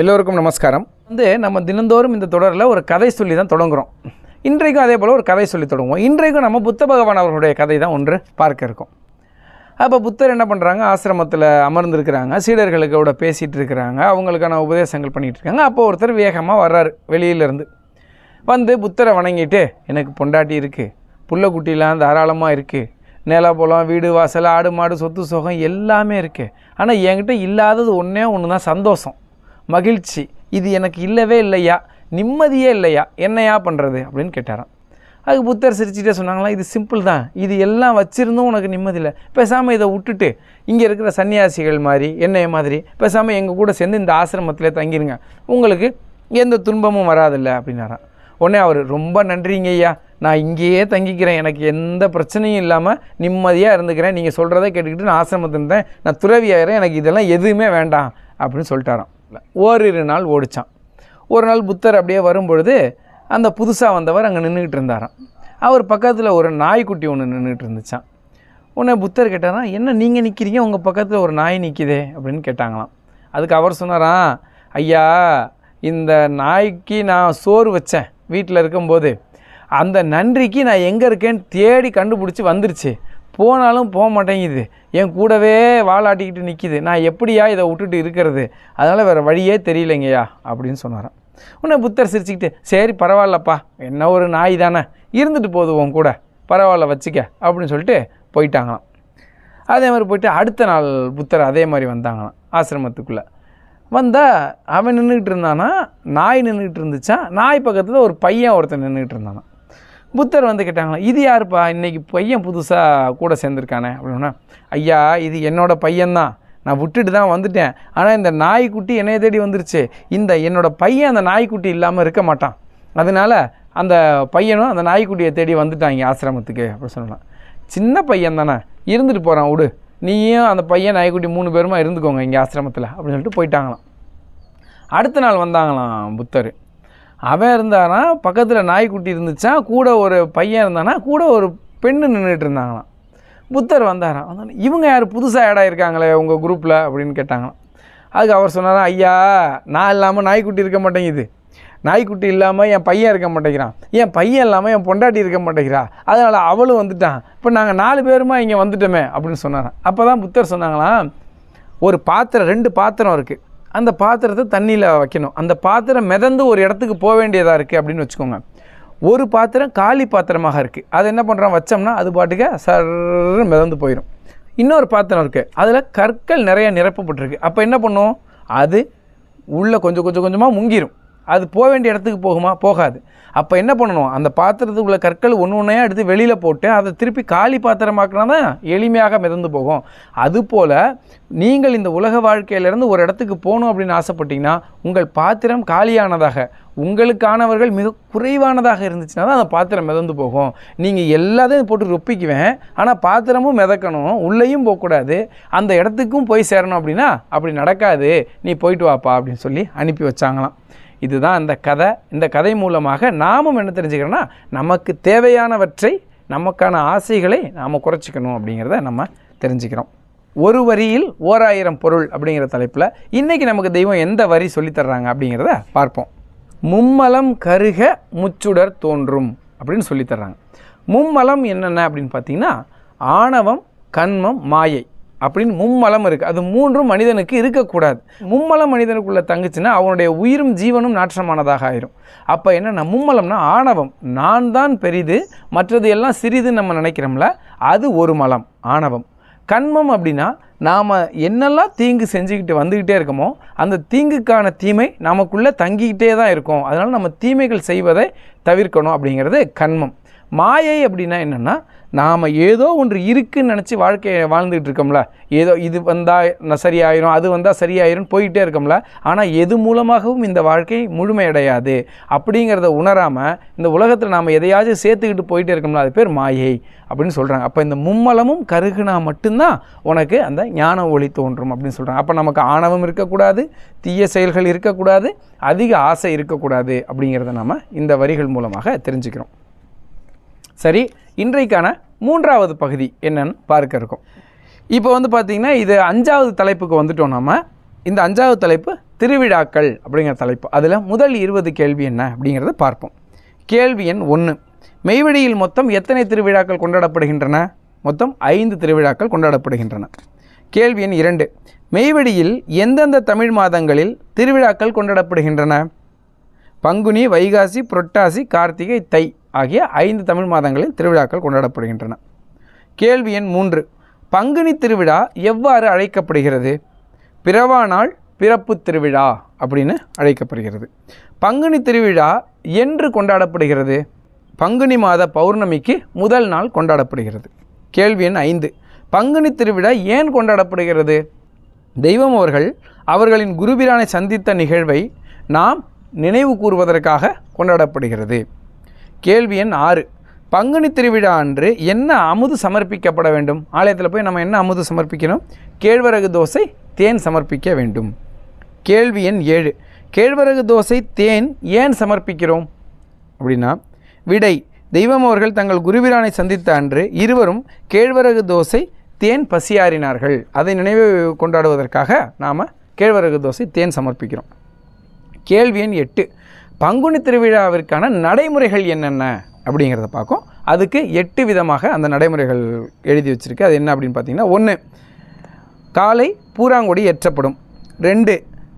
எல்லோருக்கும் நமஸ்காரம். வந்து நம்ம தினந்தோறும் இந்த தொடரில் ஒரு கதை சொல்லி தான் தொடங்குறோம். இன்றைக்கும் அதே போல் ஒரு கதை சொல்லி தொடங்குவோம். இன்றைக்கும் நம்ம புத்த பகவான் அவர்களுடைய கதை தான் ஒன்று பார்க்க இருக்கோம். அப்போ புத்தர் என்ன பண்ணுறாங்க? ஆசிரமத்தில் அமர்ந்திருக்கிறாங்க. சீடர்களுக்கோட பேசிகிட்டு இருக்கிறாங்க. அவங்களுக்கான உபதேசங்கள் பண்ணிகிட்டு இருக்காங்க. அப்போ ஒருத்தர் வேகமாக வர்றாரு வெளியிலேருந்து. வந்து புத்தரை வணங்கிட்டு எனக்கு பொண்டாட்டி இருக்குது புள்ளக்குட்டிலாம் தாராளமாக இருக்குது நிலப்பொலம் வீடு வாசல் ஆடு மாடு சொத்து சுகம் எல்லாமே இருக்குது ஆனால் என்கிட்ட இல்லாதது ஒன்றே ஒன்று தான் சந்தோஷம். மகிழ்ச்சி. இது எனக்கு இல்லவே இல்லையா? நிம்மதியே இல்லையா? என்னையா பண்ணுறது அப்படின்னு கேட்டாராம். அதுக்கு புத்தர் சிரிச்சுட்டே சொன்னாங்களா இது சிம்பிள் தான். இது எல்லாம் வச்சுருந்தும் உனக்கு நிம்மதி இல்லை. பேசாமல் இதை விட்டுட்டு இங்கே இருக்கிற சன்னியாசிகள் மாதிரி என்னைய மாதிரி பேசாமல் எங்கள் கூட சேர்ந்து இந்த ஆசிரமத்தில் தங்கிருங்க. உங்களுக்கு எந்த துன்பமும் வராதில்ல அப்படின்னாராம். உடனே அவர் ரொம்ப நன்றிங்க ஐயா. நான் இங்கேயே தங்கிக்கிறேன். எனக்கு எந்த பிரச்சனையும் இல்லாமல் நிம்மதியாக இருந்துக்கிறேன். நீங்கள் சொல்கிறத கேட்டுக்கிட்டு நான் ஆசிரமத்தில் இருந்தேன் நான் துறவியாகிறேன் எனக்கு இதெல்லாம் எதுவுமே வேண்டாம் அப்படின்னு சொல்லிட்டாராம். ஓரிரு நாள் ஓடிச்சான். ஒரு நாள் புத்தர் அப்படியே வரும்பொழுது அந்த புதுசாக வந்தவர் அங்கே நின்றுக்கிட்டு இருந்தாராம். அவர் பக்கத்தில் ஒரு நாய்க்குட்டி ஒன்று நின்றுட்டு இருந்துச்சான் உடனே புத்தர் கேட்டாராம் என்ன நீங்கள் நிற்கிறீங்க உங்கள் பக்கத்தில் ஒரு நாய் நிற்கிதே அப்படின்னு கேட்டாங்களாம். அதுக்கு அவர் சொன்னாராம் ஐயா இந்த நாய்க்கு நான் சோறு வச்சேன் வீட்டில் இருக்கும்போது. அந்த நன்றிக்கு நான் எங்கே இருக்கேன்னு தேடி கண்டுபிடிச்சி வந்துருச்சு. போனாலும் போக மாட்டேங்குது. என் கூடவே வாலாட்டிக்கிட்டு நிற்கிது நான் எப்படியா இதை விட்டுட்டு இருக்கிறது? அதனால் வேறு வழியே தெரியலைங்கய்யா அப்படின்னு சொன்னாரான் உடனே புத்தர் சிரிச்சுக்கிட்டு சரி பரவாயில்லப்பா. என்ன ஒரு நாய் தானே. இருந்துட்டு போகுது உன் கூட. பரவாயில்ல வச்சுக்க அப்படின்னு சொல்லிட்டு போயிட்டாங்களாம். அதே மாதிரி போயிட்டு அடுத்த நாள் புத்தர் அதே மாதிரி வந்தாங்களாம் ஆசிரமத்துக்குள்ளே. வந்தால் அவன் நின்றுக்கிட்டு இருந்தானா? நாய் நின்றுக்கிட்டு இருந்துச்சான் நாய் பக்கத்தில் ஒரு பையன் ஒருத்தன் நின்றுக்கிட்டு இருந்தானா புத்தர் வந்து கேட்டாங்களாம் இது யாருப்பா? இன்னைக்கு பையன் புதுசாக கூட சேர்ந்துருக்கானே. அப்படின்னா ஐயா இது என்னோட பையன்தான். நான் விட்டுட்டு தான் வந்துட்டேன். ஆனால் இந்த நாய்க்குட்டி என்னைய தேடி வந்துருச்சு. இந்த என்னோட பையன் அந்த நாய்க்குட்டி இல்லாமல் இருக்க மாட்டான். அதனால் அந்த பையனும் அந்த நாய்க்குட்டியை தேடி வந்துட்டாங்க ஆசிரமத்துக்கு. அப்படி சொல்லலாம் சின்ன பையன் தானே. இருந்துட்டு போகிறான் விடு. நீயும் அந்த பையன் நாய்க்குட்டி மூணு பேருமா இருந்துக்கோங்க இங்கே ஆசிரமத்தில். அப்படின்னு சொல்லிட்டு போயிட்டாங்களாம். அடுத்த நாள் வந்தாங்களாம் புத்தர். அவன் இருந்தானா பக்கத்தில் நாய்க்குட்டி இருந்துச்சான் கூட ஒரு பையன் இருந்தானா கூட ஒரு பெண்ணு நின்றுட்டு இருந்தாங்களாம். புத்தர் வந்தாராம். வந்தோடனே இவங்க யார்? புதுசாக ஆட் இருக்காங்களே உங்கள் குரூப்பில் அப்படின்னு கேட்டாங்களாம். அதுக்கு அவர் சொன்னாராம் ஐயா நான் இல்லாமல் நாய்க்குட்டி இருக்க மாட்டேங்குது. நாய்க்குட்டி இல்லாமல் என் பையன் இருக்க மாட்டேங்கிறான். என் பையன் இல்லாமல் என் பொண்டாட்டி இருக்க மாட்டேங்கிறா. அதனால் அவளும் வந்துட்டான். இப்போ நாங்கள் நாலு பேருமா இங்கே வந்துட்டோமே அப்படின்னு சொன்னாரான் அப்போ தான் புத்தர் சொன்னாங்களாம் ஒரு பாத்திரம் ரெண்டு பாத்திரம் இருக்குது அந்த பாத்திரத்தை தண்ணியில் வைக்கணும். அந்த பாத்திரம் மிதந்து ஒரு இடத்துக்கு போக வேண்டியதாக இருக்குது அப்படின்னு வச்சுக்கோங்க. ஒரு பாத்திரம் காலி பாத்திரமாக இருக்குது அதை என்ன பண்ணுறோம் வச்சோம்னா அது பாட்டுக்கு சர்ன்னு மிதந்து போயிடும் இன்னொரு பாத்திரம் இருக்குது அதில் கற்கள் நிறைய நிரப்பப்பட்டிருக்கு. அப்போ என்ன பண்ணும்? அது உள்ளே கொஞ்சம் கொஞ்சம் கொஞ்சமாக முங்கிரும். அது போக வேண்டிய இடத்துக்கு போகுமா? போகாது. அப்போ என்ன பண்ணணும்? அந்த பாத்திரத்துக்குள்ள கற்கள் ஒன்று ஒன்றையாக எடுத்து வெளியில் போட்டு அதை திருப்பி காலி பாத்திரமாக்கினா தான் எளிமையாக மிதந்து போகும். அதுபோல் நீங்கள் இந்த உலக வாழ்க்கையிலேருந்து ஒரு இடத்துக்கு போகணும் அப்படின்னு ஆசைப்பட்டீங்கன்னா உங்கள் பாத்திரம் காலியானதாக உங்களுக்கானவர்கள் மிக குறைவானதாக இருந்துச்சுன்னா தான் அந்த பாத்திரம் மிதந்து போகும். நீங்கள் எல்லாத்தையும் போட்டு ரொப்பிக்குவேன் ஆனால் பாத்திரமும் மிதக்கணும் உள்ளேயும் போகக்கூடாது அந்த இடத்துக்கும் போய் சேரணும் அப்படின்னா அப்படி நடக்காது. நீ போயிட்டு வாப்பா அப்படின்னு சொல்லி அனுப்பி வச்சாங்களாம். இதுதான் அந்த கதை. இந்த கதை மூலமாக நாமும் என்ன தெரிஞ்சுக்கிறோன்னா நமக்கு தேவையானவற்றை நமக்கான ஆசைகளை நாம் குறைச்சிக்கணும் அப்படிங்கிறத நம்ம தெரிஞ்சுக்கிறோம். ஒரு வரியில் ஓராயிரம் பொருள் அப்படிங்கிற தலைப்பில் இன்றைக்கி நமக்கு தெய்வம் எந்த வரி சொல்லித் தர்றாங்க அப்படிங்கிறத பார்ப்போம். மும்மலம் கருக முச்சுடர் தோன்றும் அப்படின்னு சொல்லித்தர்றாங்க மும்மலம் என்னென்ன அப்படின்னு பார்த்தீங்கன்னா ஆணவம் கண்மம் மாயை. அப்படின்னு மும்மலம் இருக்குது அது மூன்றும் மனிதனுக்கு இருக்கக்கூடாது. மும்மலம் மனிதனுக்குள்ளே தங்குச்சுன்னா அவனுடைய உயிரும் ஜீவனும் நாற்றமானதாக ஆயிரும். அப்போ என்னென்னா மும்மலம்னா ஆணவம். நான் தான் பெரிது மற்றது எல்லாம் சிறிதுன்னு நம்ம நினைக்கிறோம்ல அது ஒரு மலம் ஆணவம். கண்மம் அப்படின்னா நாம் என்னெல்லாம் தீங்கு செஞ்சுக்கிட்டு வந்துக்கிட்டே இருக்கோமோ அந்த தீங்குக்கான தீமை நமக்குள்ளே தங்கிக்கிட்டே தான் இருக்கும். அதனால் நம்ம தீமைகள் செய்வதை தவிர்க்கணும் அப்படிங்கிறது கண்மம். மாயை அப்படின்னா என்னென்னா நாம் ஏதோ ஒன்று இருக்குன்னு நினச்சி வாழ்க்கையை வாழ்ந்துகிட்டு இருக்கோம்ல. ஏதோ இது வந்தால் சரியாயிரும் அது வந்தால் சரியாயிரும் போயிட்டே இருக்கோம்ல. ஆனால் எது மூலமாகவும் இந்த வாழ்க்கை முழுமையடையாது. அப்படிங்கிறத உணராமல் இந்த உலகத்தில் நாம் எதையாச்சும் சேர்த்துக்கிட்டு போயிட்டே இருக்கோம்ல அது பேர் மாயை அப்படின்னு சொல்கிறாங்க அப்போ இந்த மும்மலமும் கருகுனா மட்டும்தான் உனக்கு அந்த ஞான ஒளி தோன்றும் அப்படின்னு சொல்கிறாங்க அப்போ நமக்கு ஆணவம் இருக்கக்கூடாது தீய செயல்கள் இருக்கக்கூடாது அதிக ஆசை இருக்கக்கூடாது அப்படிங்கிறத நம்ம இந்த வரிகள் மூலமாக தெரிஞ்சுக்கிறோம். சரி இன்றைக்கான மூன்றாவது பகுதி என்னன்னு பார்க்க இருக்கும். இப்போ வந்து பார்த்திங்கன்னா இது அஞ்சாவது தலைப்புக்கு வந்துட்டோம் நம்ம இந்த அஞ்சாவது தலைப்பு திருவிழாக்கள் அப்படிங்கிற தலைப்பு. அதில் முதல் இருபது கேள்வி என்ன அப்படிங்கிறத பார்ப்போம். கேள்வி எண் ஒன்று மெய்வழியில் மொத்தம் எத்தனை திருவிழாக்கள் கொண்டாடப்படுகின்றன? மொத்தம் ஐந்து திருவிழாக்கள் கொண்டாடப்படுகின்றன. கேள்வி எண் இரண்டு. மெய்வழியில் எந்தெந்த தமிழ் மாதங்களில் திருவிழாக்கள் கொண்டாடப்படுகின்றன? பங்குனி வைகாசி புரட்டாசி கார்த்திகை தை. ஆகிய ஐந்து தமிழ் மாதங்களில் திருவிழாக்கள் கொண்டாடப்படுகின்றன. கேள்வி எண் மூன்று. பங்குனி திருவிழா எவ்வாறு அழைக்கப்படுகிறது? பிறவா நாள் பிறப்பு திருவிழா அப்படின்னு அழைக்கப்படுகிறது. பங்குனி திருவிழா என்று கொண்டாடப்படுகிறது. பங்குனி மாத பௌர்ணமிக்கு முதல் நாள் கொண்டாடப்படுகிறது. கேள்வி எண் ஐந்து. பங்குனி திருவிழா ஏன் கொண்டாடப்படுகிறது? தெய்வம் அவர்கள் அவர்களின் குருபிரானை சந்தித்த நிகழ்வை நாம் நினைவு கூறுவதற்காக கொண்டாடப்படுகிறது. கேள்வி எண் ஆறு. பங்குனி திருவிழா அன்று என்ன அமுது சமர்ப்பிக்கப்பட வேண்டும்? ஆலயத்தில் போய் நம்ம என்ன அமுது சமர்ப்பிக்கணும்? கேழ்வரகு தோசை தேன் சமர்ப்பிக்க வேண்டும். கேள்வி எண் ஏழு. கேழ்வரகு தோசை தேன் ஏன் சமர்ப்பிக்கிறோம்? அப்படின்னா விடை. தெய்வம் அவர்கள் தங்கள் குருவிரானை சந்தித்த அன்று இருவரும் கேழ்வரகு தோசை தேன் பசியாறினார்கள். அதை நினைவு கொண்டாடுவதற்காக நாம் கேழ்வரகு தோசை தேன் சமர்ப்பிக்கிறோம். கேள்வி எண் எட்டு. பங்குனி திருவிழாவிற்கான நடைமுறைகள் என்னென்ன அப்படிங்கிறத பார்க்கும். அதுக்கு எட்டு விதமாக அந்த நடைமுறைகள் எழுதி வச்சுருக்கு. அது என்ன அப்படின்னு பார்த்தீங்கன்னா ஒன்று காலை பூராங்கொடி ஏற்றப்படும். ரெண்டு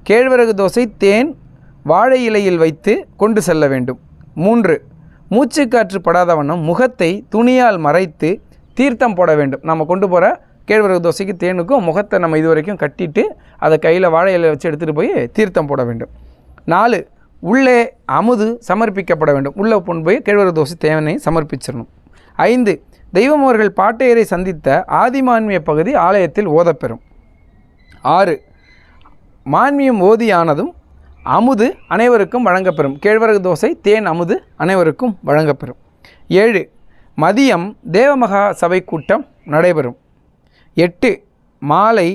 கேழ்வரகு தோசை தேன் வாழை இலையில் வைத்து கொண்டு செல்ல வேண்டும். மூன்று மூச்சுக்காற்று படாத வண்ணம் முகத்தை துணியால் மறைத்து தீர்த்தம் போட வேண்டும். நம்ம கொண்டு போகிற கேழ்வரகு தோசைக்கு தேனுக்கும் முகத்தை நம்ம இது வரைக்கும் கட்டிட்டு அதை கையில் வாழை இலையை வச்சு எடுத்துகிட்டு போய் தீர்த்தம் போட வேண்டும். நாலு உள்ளே அமுது சமர்ப்பிக்கப்பட வேண்டும். உள்ளே கொண்டு போய் கேழ்வரகு தோசை தேவனை சமர்ப்பிச்சிடணும் ஐந்து தெய்வம் அவர்கள் பாட்டையரை சந்தித்த ஆதிமான்மிய பகுதி ஆலயத்தில் ஓதப்பெறும். ஆறு மான்மியம் ஓதியானதும் அமுது அனைவருக்கும் வழங்கப்பெறும். கேழ்வரகு தோசை தேன் அமுது அனைவருக்கும் வழங்கப்பெறும். ஏழு மதியம் தேவமகா சபை கூட்டம் நடைபெறும். எட்டு மாலை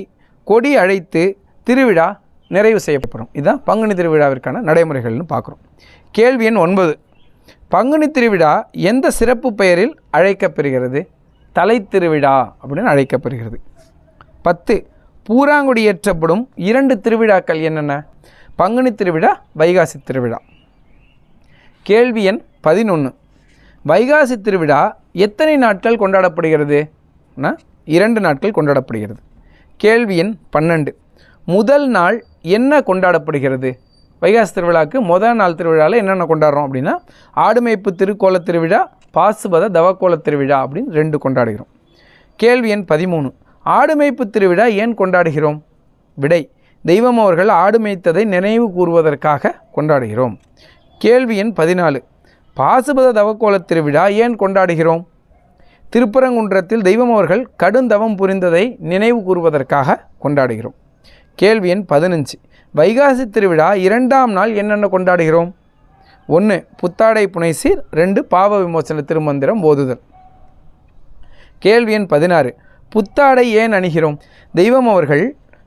கொடி அழைத்து திருவிழா நிறைவு செய்யப்படும். இதுதான் பங்குனி திருவிழாவிற்கான நடைமுறைகள்னு பார்க்குறோம். கேள்வி எண் ஒன்பது. பங்குனி திருவிழா எந்த சிறப்பு பெயரில் அழைக்கப்பெறுகிறது தலை திருவிழா அப்படின்னு அழைக்கப்பெறுகிறது பத்து. பூராங்குடி ஏற்றப்படும் இரண்டு திருவிழாக்கள் என்னென்ன? பங்குனி திருவிழா வைகாசி திருவிழா. கேள்வி எண் பதினொன்று வைகாசி திருவிழா எத்தனை நாட்கள் கொண்டாடப்படுகிறது? இரண்டு நாட்கள் கொண்டாடப்படுகிறது. கேள்வி எண் பன்னெண்டு. முதல் நாள் என்ன கொண்டாடப்படுகிறது? வைகாசி திருவிழாவுக்கு முதல் நாள் திருவிழாவில் என்னென்ன கொண்டாடுறோம் அப்படின்னா ஆடுமைப்பு திருக்கோல திருவிழா பாசுபத தவக்கோல திருவிழா அப்படின்னு ரெண்டு கொண்டாடுகிறோம். கேள்வி எண் பதிமூணு. ஆடுமைப்பு திருவிழா ஏன் கொண்டாடுகிறோம்? விடை தெய்வம் அவர்கள் ஆடு மேய்த்ததை நினைவு கூறுவதற்காக கொண்டாடுகிறோம். கேள்வி எண் பதினாலு. பாசுபத தவக்கோல திருவிழா ஏன் கொண்டாடுகிறோம்? திருப்பரங்குன்றத்தில் தெய்வம் அவர்கள் கடுந்தவம் புரிந்ததை நினைவு கூறுவதற்காக கொண்டாடுகிறோம். கேள்வி எண் பதினஞ்சு. வைகாசி திருவிழா இரண்டாம் நாள் என்னென்ன கொண்டாடுகிறோம்? ஒன்று புத்தாடை புனைசீர். ரெண்டு பாவ விமோசன திருமந்திரம் ஓதுதல். கேள்வி எண் பதினாறு புத்தாடை ஏன் அணிகிறோம்? தெய்வம் அவர்கள்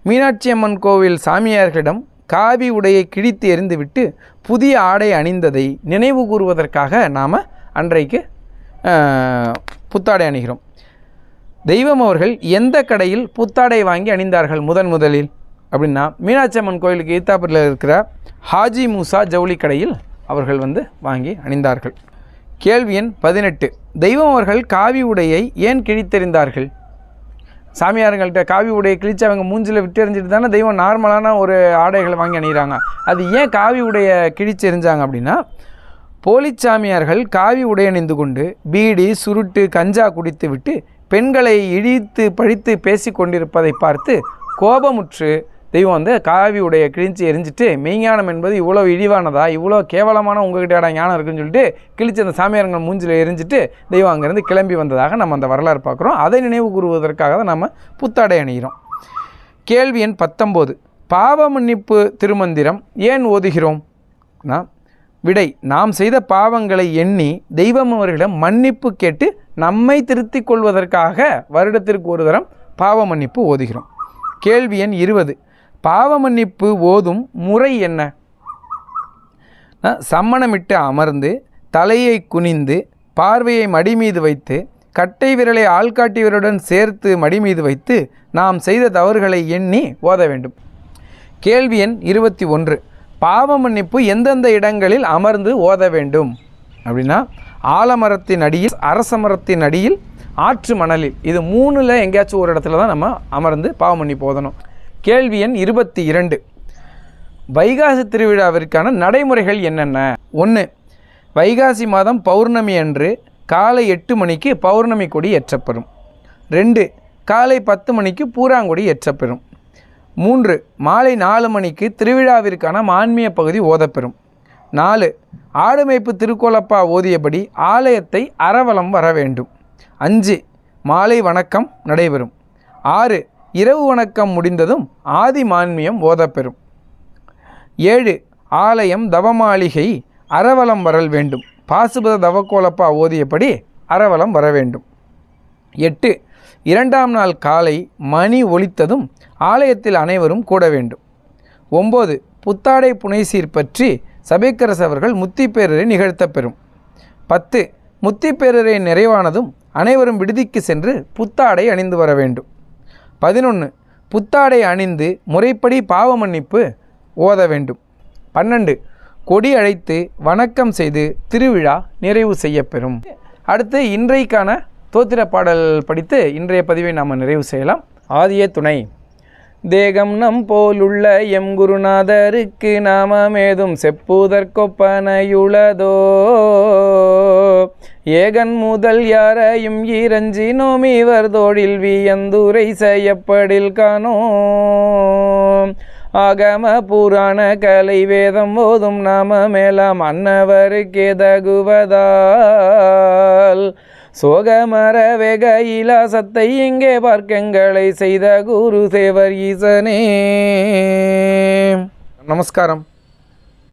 மீனாட்சி அம்மன் கோவில் சாமியார்களிடம் காவி உடையை கிழித்து எறிந்துவிட்டு புதிய ஆடை அணிந்ததை நினைவு கூறுவதற்காக நாம் அன்றைக்கு புத்தாடை அணிகிறோம். தெய்வம் அவர்கள் எந்த கடையில் புத்தாடை வாங்கி அணிந்தார்கள் முதன் முதலில்? அப்படின்னா மீனாட்சி அம்மன் கோயிலுக்கு ஈத்தாப்பூரில் இருக்கிற ஹாஜி மூசா ஜவுளி கடையில் அவர்கள் வந்து வாங்கி அணிந்தார்கள். கேள்வி எண் பதினெட்டு. தெய்வம் அவர்கள் காவி உடையை ஏன் கிழித்தெறிந்தார்கள்? சாமியாருங்கள்கிட்ட காவி உடையை கிழித்து அவங்க மூஞ்சில் விட்டு எறிஞ்சிட்டு தானே தெய்வம் நார்மலான ஒரு ஆடைகளை வாங்கி அணிகிறாங்க அது ஏன் காவி உடையை கிழிச்சு எறிஞ்சாங்க அப்படின்னா போலிச் சாமியார்கள் காவி உடை அணிந்து கொண்டு பீடி சுருட்டு கஞ்சா குடித்து விட்டு பெண்களை இழித்து பழித்து பேசி கொண்டிருப்பதை பார்த்து கோபமுற்று தெய்வம் வந்து காவி உடைய கிழிச்சு எரிஞ்சிட்டு மெய்ஞானம் என்பது இவ்வளோ இழிவானதா? இவ்வளோ கேவலமான உங்ககிட்ட ஞானம் இருக்குன்னு சொல்லிட்டு கிழிச்சு அந்த சாமியாரங்கள் மூஞ்சில் எரிஞ்சிட்டு தெய்வம் அங்கேருந்து கிளம்பி வந்ததாக நம்ம அந்த வரலாறு பார்க்குறோம். அதை நினைவு கூறுவதற்காக தான் நம்ம புத்தாடை அணிகிறோம். கேள்வி எண் பத்தொம்போது பாவ மன்னிப்பு திருமந்திரம் ஏன் ஓதுகிறோம்? விடை நாம் செய்த பாவங்களை எண்ணி தெய்வம் அவர்களிடம் மன்னிப்பு கேட்டு நம்மை திருத்திக் கொள்வதற்காக வருடத்திற்கு ஒரு தரம் பாவ மன்னிப்பு ஓதுகிறோம். கேள்வி எண் இருபது. பாவ மன்னிப்பு ஓதும் முறை என்ன? சம்மணமிட்டு அமர்ந்து தலையை குனிந்து பார்வையை மடி மீது வைத்து கட்டை விரலை ஆள்காட்டியவருடன் சேர்த்து மடி மீது வைத்து நாம் செய்த தவறுகளை எண்ணி ஓத வேண்டும். கேள்வி எண் இருபத்தி ஒன்று. பாவ மன்னிப்பு எந்தெந்த இடங்களில் அமர்ந்து ஓத வேண்டும்? அப்படின்னா ஆலமரத்தின் அடியில் அரச மரத்தின் அடியில் ஆற்று மணலில். இது மூணில் எங்கேயாச்சும் ஒரு இடத்துல தான் நம்ம அமர்ந்து பாவ மன்னிப்பு ஓதணும். கேள்வி எண் இருபத்தி இரண்டு. வைகாசி திருவிழாவிற்கான நடைமுறைகள் என்னென்ன? ஒன்று வைகாசி மாதம் பௌர்ணமி அன்று காலை எட்டு மணிக்கு பௌர்ணமி கொடி ஏற்றப்பெறும். ரெண்டு காலை பத்து மணிக்கு பூராங்கொடி ஏற்றப்பெறும். மூன்று மாலை நாலு மணிக்கு திருவிழாவிற்கான மான்மிய பகுதி ஓதப்பெறும். நாலு ஆடுமைப்பு திருக்கோலப்பா ஓதியபடி ஆலயத்தை அறவலம் வர வேண்டும். அஞ்சு மாலை வணக்கம் நடைபெறும். ஆறு இரவு வணக்கம் முடிந்ததும் ஆதி மான்மியம் ஓதப்பெறும். ஏழு ஆலயம் தவமாளிகை அறவலம் வரல் வேண்டும். பாசுபத தவக்கோலப்பா ஓதியபடி அறவலம் வர வேண்டும். எட்டு இரண்டாம் நாள் காலை மணி ஒலித்ததும் ஆலயத்தில் அனைவரும் கூட வேண்டும். ஒம்பது புத்தாடை புனைசீர் பற்றி சபைக்கரசு அவர்கள் முத்திப்பேரரை நிகழ்த்தப் பெறும் பத்து முத்திப்பேரரை நிறைவானதும் அனைவரும் விடுதிக்கு சென்று புத்தாடை அணிந்து வர வேண்டும். பதினொன்று புத்தாடை அணிந்து முறைப்படி பாவ மன்னிப்பு ஓத வேண்டும். பன்னெண்டு. கொடி அழைத்து வணக்கம் செய்து திருவிழா நிறைவு செய்யப்பெறும். அடுத்து இன்றைக்கான தோத்திர பாடல் படித்து இன்றைய பதிவை நாம் நிறைவு செய்யலாம். ஆதிய துணை. தேகம் நம் போலுள்ள எம் குருநாதருக்கு நாமமேதும் செப்புதற்கொப்பனையுளதோ ஏகன் முதல் யாரையும் ஈரஞ்சினோம் இவர் தோழில் வியந்துரை செய்யப்படில் காணோ ஆகம புராண கலை வேதம் போதும் நாம மேலாம் அன்னவருக்கே தகுவதால். சோகமர வெக இலாசத்தை இங்கே பார்க்கங்களை செய்த குரு தேவர் ஈசனே. நமஸ்காரம்.